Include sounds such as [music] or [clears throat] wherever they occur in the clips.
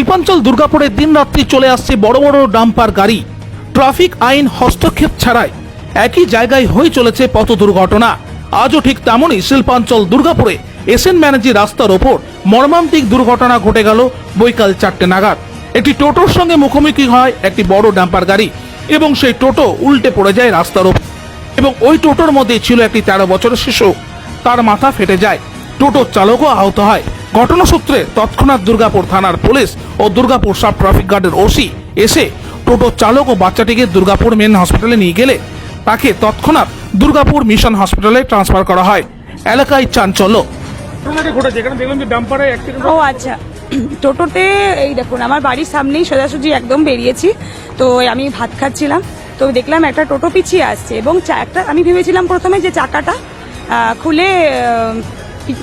শিল্পাঞ্চল দুর্গাপুরে দিন রাত্রি চলে আসছে বড় বড় ডাম্পার গাড়ি। ট্রাফিক আইন হস্তক্ষেপ ছাড়াই একই জায়গায় হয়ে চলেছে পথ দুর্ঘটনা। আজও ঠিক তেমনই শিল্পাঞ্চল দুর্গাপুরে এসএন ম্যানেজি রাস্তার ওপর মর্মান্তিক দুর্ঘটনা ঘটে গেল বৈকাল চারটে নাগাদ। একটি টোটোর সঙ্গে মুখোমুখি হয় একটি বড় ডাম্পার গাড়ি এবং সেই টোটো উল্টে পড়ে যায় রাস্তার ওপর এবং ওই টোটোর মধ্যে ছিল একটি তেরো বছরের শিশু। তার মাথা ফেটে যায়। টোটোর চালকও আহত হয়। ঘটনা সূত্রে তৎক্ষণাৎ দুর্গাপুর থানার পুলিশ ও দুর্গাপুর সাব ট্রাফিক গার্ডের ওসি এসে টোটোর চালক ও বাচ্চাটিকে দুর্গাপুর মেন হসপিটালে নিয়ে গেলে তাকে তৎক্ষণাৎ দুর্গাপুর মিশন হসপিটালে ট্রান্সফার করা হয়। এলাকায় চাঞ্চল্য। ও আচ্ছা। [clears throat] টোটোতে এই দেখুন আমার বাড়ির সামনেই সোজাসুজি একদম বেরিয়েছি। তো আমি ভাত খাচ্ছিলাম। তো দেখলাম একটা টোটো পিছিয়ে আসছে এবং চা- একটা আমি ভেবেছিলাম প্রথমে যে চাকাটা খুলে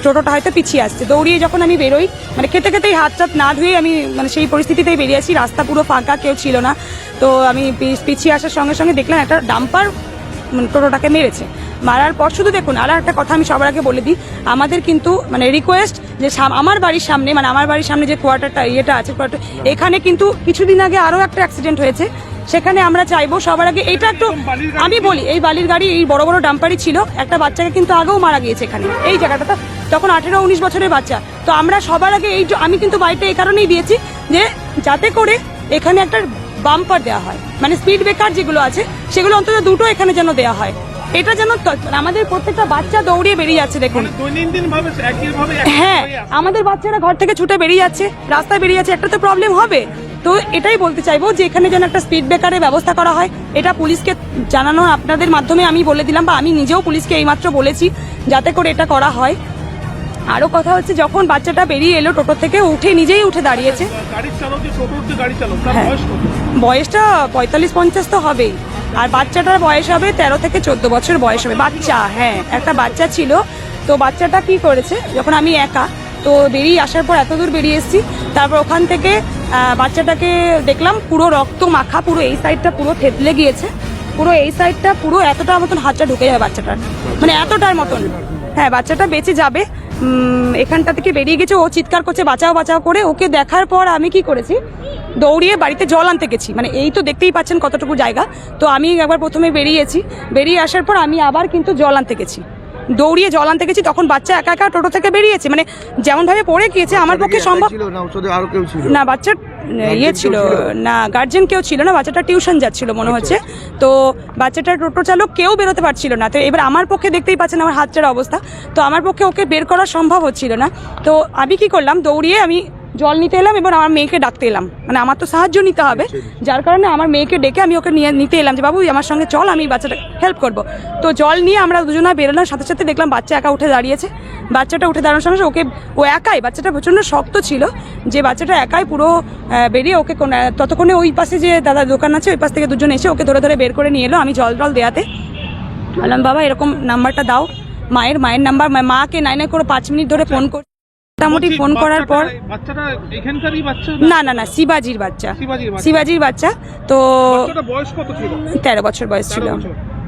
টোটোটা হয়তো পিছিয়ে আসছে। দৌড়িয়ে যখন আমি বেরোই মানে খেতে খেতেই হাত টাত না ধুয়ে আমি মানে সেই পরিস্থিতিতেই বেরিয়েছি রাস্তা পুরো ফাঁকা কেউ ছিল না। তো আমি পিছিয়ে আসার সঙ্গে সঙ্গে দেখলাম একটা ডাম্পার মানে টোটোটাকে মেরেছে। মারার পর শুধু দেখুন আর একটা কথা আমি সবার আগে বলে দিই আমাদের কিন্তু মানে রিকোয়েস্ট যে আমার বাড়ির সামনে মানে আমার বাড়ির সামনে যে কোয়ার্টারটা ইয়েটা আছে কোয়ার্টার এখানে কিন্তু কিছুদিন আগে আরও একটা অ্যাক্সিডেন্ট হয়েছে। সেখানে আমরা চাইব সবার আগে এটা একটু আমি বলি এই বালির গাড়ি এই বড় বড় ডাম্পারই ছিল। একটা বাচ্চাকে কিন্তু আগেও মারা গিয়েছে এখানে। এই জায়গাটাতে তখন আঠেরো উনিশ বছরের বাচ্চা। তো আমরা সবার আগে এই আমি কিন্তু বাড়িটা এই কারণেই দিয়েছি যে যাতে করে এখানে একটা বাম্পার দেওয়া হয়। মানে স্পিড ব্রেকার যেগুলো আছে সেগুলো অন্তত দুটো এখানে যেন দেওয়া হয়। এটা যেন ত- আমাদের প্রত্যেকটা বাচ্চা দৌড়িয়ে বেরিয়ে যাচ্ছে দেখুন। ভাবে হ্যাঁ আমাদের বাচ্চারা ঘর থেকে ছুটে বেরিয়ে যাচ্ছে রাস্তায় বেরিয়ে যাচ্ছে একটা তো প্রবলেম হবে। তো এটাই বলতে চাইব যে এখানে যেন একটা স্পিড ব্রেকারের ব্যবস্থা করা হয়। এটা পুলিশকে জানানো আপনাদের মাধ্যমে আমি বলে দিলাম বা আমি নিজেও পুলিশকে এইমাত্র বলেছি যাতে করে এটা করা হয়। আরও কথা হচ্ছে যখন বাচ্চাটা বেরিয়ে এলো টোটো থেকে উঠে নিজেই উঠে দাঁড়িয়েছে। হ্যাঁ। বয়সটা পঁয়তাল্লিশ পঞ্চাশ তো হবেই। আর বাচ্চাটার বয়স হবে তেরো থেকে চোদ্দ বছর বয়স হবে। বাচ্চা হ্যাঁ একটা বাচ্চা ছিল। তো বাচ্চাটা কি করেছে যখন আমি একা তো বেরিয়ে আসার পর এত দূর বেরিয়ে এসেছি তারপর ওখান থেকে বাচ্চাটাকে দেখলাম পুরো রক্ত মাখা পুরো এই সাইডটা পুরো থেতলে গিয়েছে। পুরো এই সাইডটা পুরো এতটা মতন হাতটা ঢুকে যাবে বাচ্চাটার। মানে এতটার মতন। হ্যাঁ বাচ্চাটা বেঁচে যাবে। এখানটা থেকে বেরিয়ে গেছে, ও চিৎকার করছে, বাঁচাও বাঁচাও করে। ওকে দেখার পর আমি কি করেছি? দৌড়িয়ে বাড়িতে জল আনতে গেছি। মানে এই তো দেখতেই পাচ্ছেন কতটুকু জায়গা। তো আমি একবার প্রথমে বেরিয়েছি। বেরিয়ে আসার পর আমি আবার কিন্তু জল আনতে গেছি। দৌড়িয়ে জল আনতে গেছি তখন বাচ্চা একা একা টোটো থেকে বেরিয়েছে। মানে যেমনভাবে পড়ে গিয়েছে আমার পক্ষে সম্ভব না? বাচ্চার ইয়ে ছিল না গার্জেন কেউ ছিল না বাচ্চাটা টিউশন যাচ্ছিল মনে হচ্ছে। তো বাচ্চাটার টোটো চালক কেউ বেরোতে পারছিল না। তো এবার আমার পক্ষে দেখতেই পাচ্ছেন আমার হাতটার অবস্থা। তো আমার পক্ষে ওকে বের করা সম্ভব হচ্ছিল না। তো আমি কি করলাম দৌড়িয়ে আমি জল নিতে এলাম এবং আমার মেয়েকে ডাকতে এলাম। মানে আমার তো সাহায্য নিতে হবে। যার কারণে আমার মেয়েকে ডেকে আমি ওকে নিয়ে নিতে এলাম যে বাবু আমার সঙ্গে চল আমি বাচ্চাটা হেল্প করব। তো জল নিয়ে আমরা দুজনে বেরোলাম। সাথে সাথে দেখলাম বাচ্চা একা উঠে দাঁড়িয়েছে। বাচ্চাটা উঠে দাঁড়ানোর সঙ্গে ওকে ও একাই বাচ্চাটা প্রচণ্ড শক্ত ছিল। যে বাচ্চাটা একাই পুরো বেরিয়ে ওকে কোন- ততক্ষণে ওই পাশে যে দাদা দোকান আছে ওই পাশ থেকে দুজন এসে ওকে ধরে ধরে বের করে নিয়ে এলো। আমি জল টল দেয়াতে বললাম বাবা এরকম নাম্বারটা দাও। মায়ের মায়ের নাম্বার মাকে নাই নাই করে পাঁচ মিনিট ধরে ফোন কর মোটামুটি ফোন করার পর বাচ্চাটা- বাচ্চাটা এখানকারই বাচ্চা না? না না শিবাজির বাচ্চা। শিবাজির বাচ্চা। তো বয়স কত ছিল? তেরো বছর বয়স ছিল।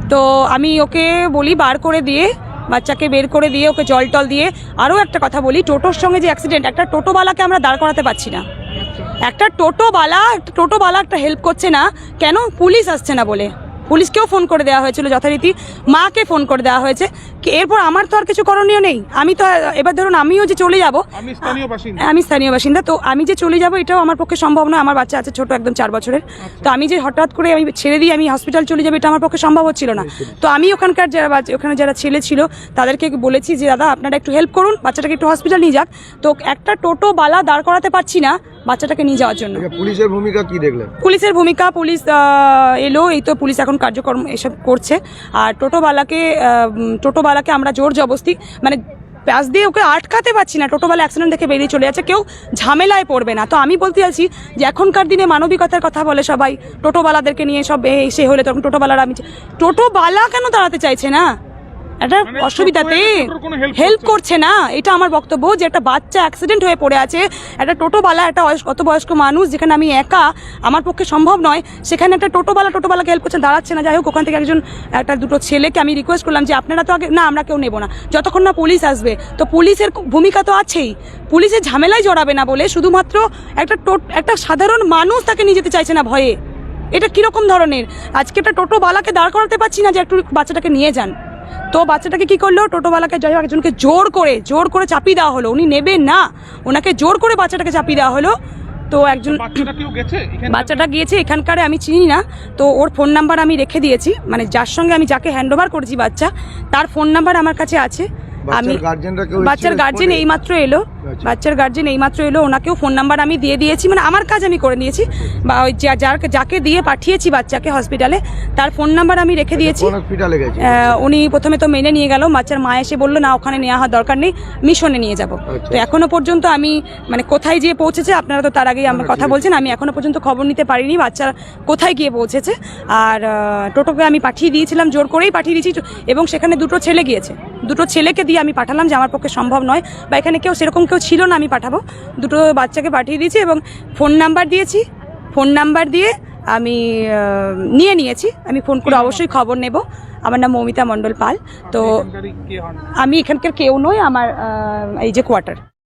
তো আমি ওকে বলি বার করে দিয়ে বাচ্চাকে বের করে দিয়ে ওকে জল টল দিয়ে আরও একটা কথা বলি টোটোর সঙ্গে যে অ্যাক্সিডেন্ট একটা টোটোওয়ালাকে আমরা দাঁড় করাতে পারছি না। একটা টোটোওয়ালা একটা টোটোওয়ালা একটা হেল্প করছে না কেন পুলিশ আসছে না বলে? পুলিশকেও ফোন করে দেওয়া হয়েছিল যথারীতি মাকে ফোন করে দেওয়া হয়েছে। এরপর আমার তো আর কিছু করণীয় নেই। আমি তো এবার ধরুন আমিও যে চলে যাব আমি স্থানীয় বাসিন্দা। আমি স্থানীয় বাসিন্দা তো আমি যে চলে যাব এটাও আমার পক্ষে সম্ভব নয়। আমার বাচ্চা আছে ছোট একদম চার বছরের। তো আমি যে হঠাৎ করে আমি ছেড়ে দিয়ে আমি হসপিটাল চলে যাব এটা আমার পক্ষে সম্ভব হচ্ছিল না। তো আমি ওখানকার যারা ওখানে যারা ছেলে ছিল তাদেরকে বলেছি যে দাদা আপনারা একটু হেল্প করুন বাচ্চাটাকে একটু হসপিটাল নিয়ে যাক। তো একটা টোটো বালা দাঁড় করাতে পারছি না। বাচ্চাটাকে নিয়ে যাওয়ার জন্য। আচ্ছা, পুলিশের ভূমিকা কি দেখলেন? পুলিশের ভূমিকা পুলিশ এলো এই তো পুলিশ এখন কার্যক্রম এসব করছে। আর উম, টোটোওয়ালাকে আমরা জোর জবস্তি মানে পাশ দিয়ে ওকে আটকাতে পারছি না। টোটোওয়ালা অ্যাক্সিডেন্ট দেখে বেরিয়ে চলে যাচ্ছে কেউ ঝামেলায় পড়বে না। তো আমি বলতে চাইছি যে এখনকার দিনে মানবিকতার কথা বলে সবাই টোটোওয়ালাদেরকে নিয়ে সব এ সে হলে তখন টোটোওয়ালারা আমি টোটোওয়ালা কেন দাঁড়াতে চাইছে না? একটা মানে অসুবিধাতে হেল্প করছে না। এটা আমার বক্তব্য যে একটা বাচ্চা অ্যাক্সিডেন্ট হয়ে পড়ে আছে একটা টোটোওয়ালা একটা অত বয়স্ক মানুষ যেখানে আমি একা আমার পক্ষে সম্ভব নয়। সেখানে একটা টোটোওয়ালা টোটোওয়ালাকে হেল্প করছে দাঁড়াচ্ছে না। যাই হোক ওখান থেকে একজন একটা দুটো ছেলেকে আমি রিকোয়েস্ট করলাম যে আপনারা তো আগে না আমরা কেউ নেব না। যতক্ষণ না পুলিশ আসবে। তো পুলিশের ভূমিকা তো আছেই। পুলিশের ঝামেলায় জড়াবে না বলে শুধুমাত্র একটা একটা সাধারণ মানুষ তাকে নিয়ে যেতে চাইছে না ভয়ে। এটা কীরকম ধরনের? আজকে একটা টোটোওয়ালাকে দাঁড় করাতে পারছি না যে একটু বাচ্চাটাকে নিয়ে যান। তো বাচ্চাটাকে কি করল? টোটোওয়ালাকে যাই হোক একজনকে জোর করে জোর করে চাপিয়ে দেওয়া হলো। উনি নেবেন না। ওনাকে জোর করে বাচ্চাটাকে চাপিয়ে দেওয়া হলো। তো একজন বাচ্চাটা কেউ গেছে এখানে বাচ্চাটা গিয়েছে এখানকারে আমি চিনি না। তো ওর ফোন নাম্বার আমি রেখে দিয়েছি। মানে যার সঙ্গে আমি যাকে হ্যান্ড ওভার করেছি বাচ্চা তার ফোন নাম্বার আমার কাছে আছে। আমি বাচ্চার গার্জেন? এইমাত্র এলো। আচ্ছা। বাচ্চার গার্জেন এইমাত্র এলো ওনাকেও ফোন নাম্বার আমি দিয়ে দিয়েছি মানে আমার কাজ আমি করে নিয়েছি। বা ওই যা- যার যাকে দিয়ে পাঠিয়েছি বাচ্চাকে হসপিটালে তার ফোন নাম্বার আমি রেখে দিয়েছি। গেছে? আহ, উনি প্রথমে তো মেনে নিয়ে গেল বাচ্চার মা এসে বলল না ওখানে নেওয়া হওয়ার দরকার নেই মিশনে নিয়ে যাব। আচ্ছা। তো এখনও পর্যন্ত আমি মানে কোথায় গিয়ে পৌঁছেছে আপনারা তো তার আগেই আমার কথা বলছেন আমি এখনও পর্যন্ত খবর নিতে পারিনি বাচ্চা কোথায় গিয়ে পৌঁছেছে। আর টোটোকে আমি পাঠিয়ে দিয়েছিলাম জোর করেই পাঠিয়ে দিয়েছি এবং সেখানে দুটো ছেলে গিয়েছে। দুটো ছেলেকে দিয়ে আমি পাঠালাম যে আমার পক্ষে সম্ভব নয় বা এখানে কেউ সেরকম কেউ ছিল না আমি পাঠাবো। দুটো বাচ্চাকে পাঠিয়ে দিয়েছি এবং ফোন নাম্বার দিয়েছি। ফোন নাম্বার দিয়ে আমি নিয়ে নিয়েছি। আমি ফোন করে অবশ্যই খবর নেব। আমার নাম মৌমিতা মণ্ডল পাল। তো আমি এখানকার কেউ নই আমার এই যে কোয়ার্টার